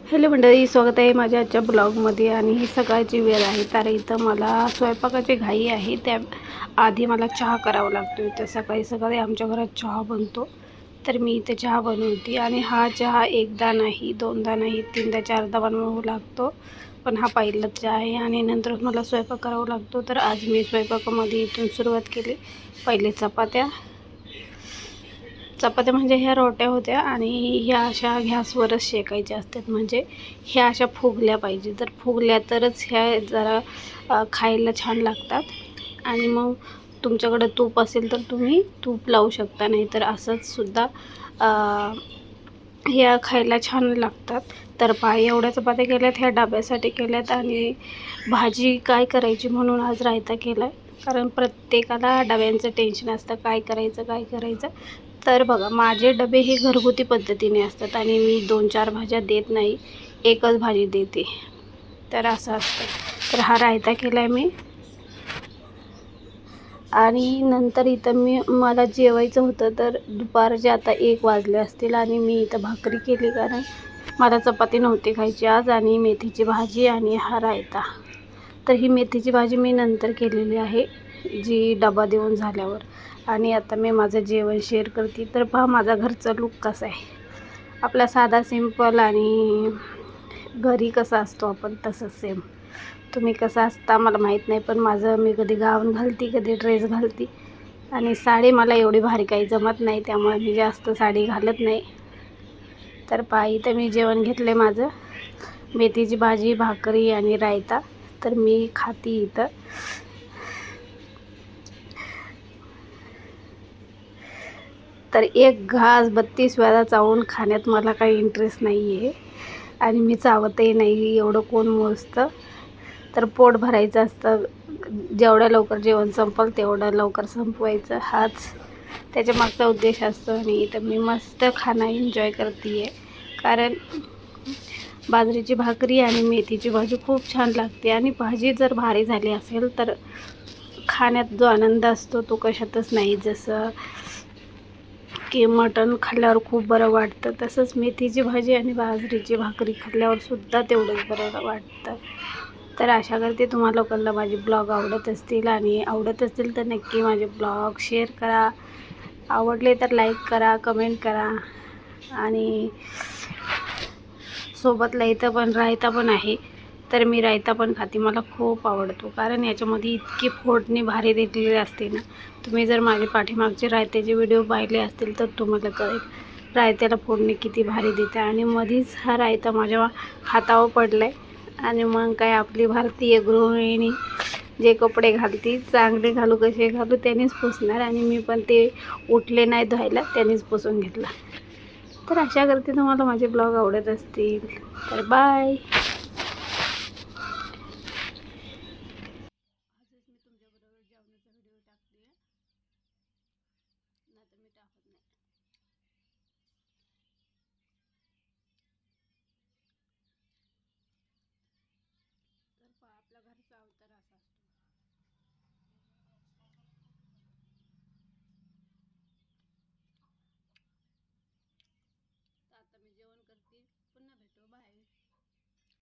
Hello मंडळी स्वागत आहे माझ्या आजच्या ब्लॉगमध्ये आणि ही सकाळची वेळ आहे. तर इथं मला स्वयंपाकाची घाई आहे. त्या आधी मला चहा करावा लागतो इथं सकाळी सकाळी आमच्या घरात चहा बनतो. तर मी इथे चहा बनवते आणि हा चहा एकदा नाही दोनदा नाही तीनदा चारदा बनवावा लागतो. पण हा पहिलाच चहा आहे आणि नंतरच मला स्वयंपाक करावा लागतो. तर आज मी स्वयंपाकामध्ये इथून सुरुवात केली. पहिले चपात्या चपात्या म्हणजे ह्या रोट्या होत्या आणि ह्या अशा घ्यासवरच शेकायच्या असतात. म्हणजे ह्या अशा फुगल्या पाहिजे. तर फुगल्या तरच ह्या जरा खायला छान लागतात. आणि मग तुमच्याकडे तूप असेल तर तुम्ही तूप लावू शकता. नाही तर असंचसुद्धा ह्या खायला छान लागतात. तर पाय एवढ्या चपात्या केल्यात ह्या डब्यासाठी केल्यात आणि भाजी काय करायची म्हणून आज रायता केला आहे कारण प्रत्येकाला डब्यांचं टेन्शन असतं. काय करायचं काय करायचं? तर बघा माझे डबे हे घरगुती पद्धतीने असतात आणि मी दोन चार भाज्या देत नाही एकच भाजी देते. तर असं असतं. तर हा रायता केला आहे मी. आणि नंतर इथं मी मला जेवायचं होतं तर दुपारचे आता एक वाजले असतील आणि मी इथं भाकरी केली कारण मला चपाती नव्हती खायची आज आणि मेथीची भाजी आणि हा रायता. तर ही मेथीची भाजी मी नंतर केलेली आहे जी डबा देऊन झाल्यावर. आणि आता मी माझं जेवण शेअर करते. तर पहा माझा घरचा लुक कसा आहे. आपला साधा सिंपल आणि घरी कसा असतो आपण तसंच सेम तुम्ही कसं असता मला माहीत नाही पण माझं मी कधी गाऊन घालते कधी ड्रेस घालते. आणि साडी मला एवढी भारी काही जमत नाही त्यामुळे मी जास्त साडी घालत नाही. तर पहा इथं मी जेवण घेतलं माझं. मेथीची भाजी भाकरी आणि रायता. तर मी खाते इथं. तर एक घास बत्तीस वेळा चावून खाण्यात मला काही इंटरेस्ट नाही आहे आणि मी चावतही नाही एवढं कोण मोजतं? तर पोट भरायचं असतं. जेवढ्या लवकर जेवण संपल तेवढं लवकर संपवायचं. हाच त्याच्या मागचा उद्देश असतो. आणि इथं मी मस्त खाणं एन्जॉय करते आहे कारण बाजरीची भाकरी आणि मेथीची भाजी खूप छान लागते. आणि भाजी जर भारी झाली असेल तर खाण्यात जो आनंद असतो तो कशातच नाही. जसं की मटण खाल्ल्यावर खूप बरं वाटतं. तसंच मेथीची भाजी आणि बाजरीची भाकरी खाल्ल्यावर सुद्धा तेवढंच बरं वाटतं. तर आशा करते तुम्हा लोकांना माझे ब्लॉग आवडत असतील आणि आवडत असतील तर नक्की माझे ब्लॉग शेअर करा. आवडले तर लाईक करा कमेंट करा. आणि सोबत रायता पण रायता पण आहे. तर मी रायता पण खाते. मला खूप आवडतो. कारण याच्यामध्ये इतकी फोडणी भारी दिलेली असते ना. तुम्ही जर माझे पाठीमागचे रायत्याचे व्हिडिओ पाहिले असतील तर तुम्हाला कळेल. रायत्याला फोडणी किती भारी देते. आणि मधीच हा रायता माझ्या हातावर पडला आहे आणि मग काय आपली भारतीय गृहिणी जे कपडे घालती चांगले घालू कसे घालू त्यांनीच पुसणार. आणि मी पण ते उठले नाही धुवायला त्यांनीच पुसून घेतला. तर अशा करते तुम्हाला माझे ब्लॉग आवडत असतील. तर बाय.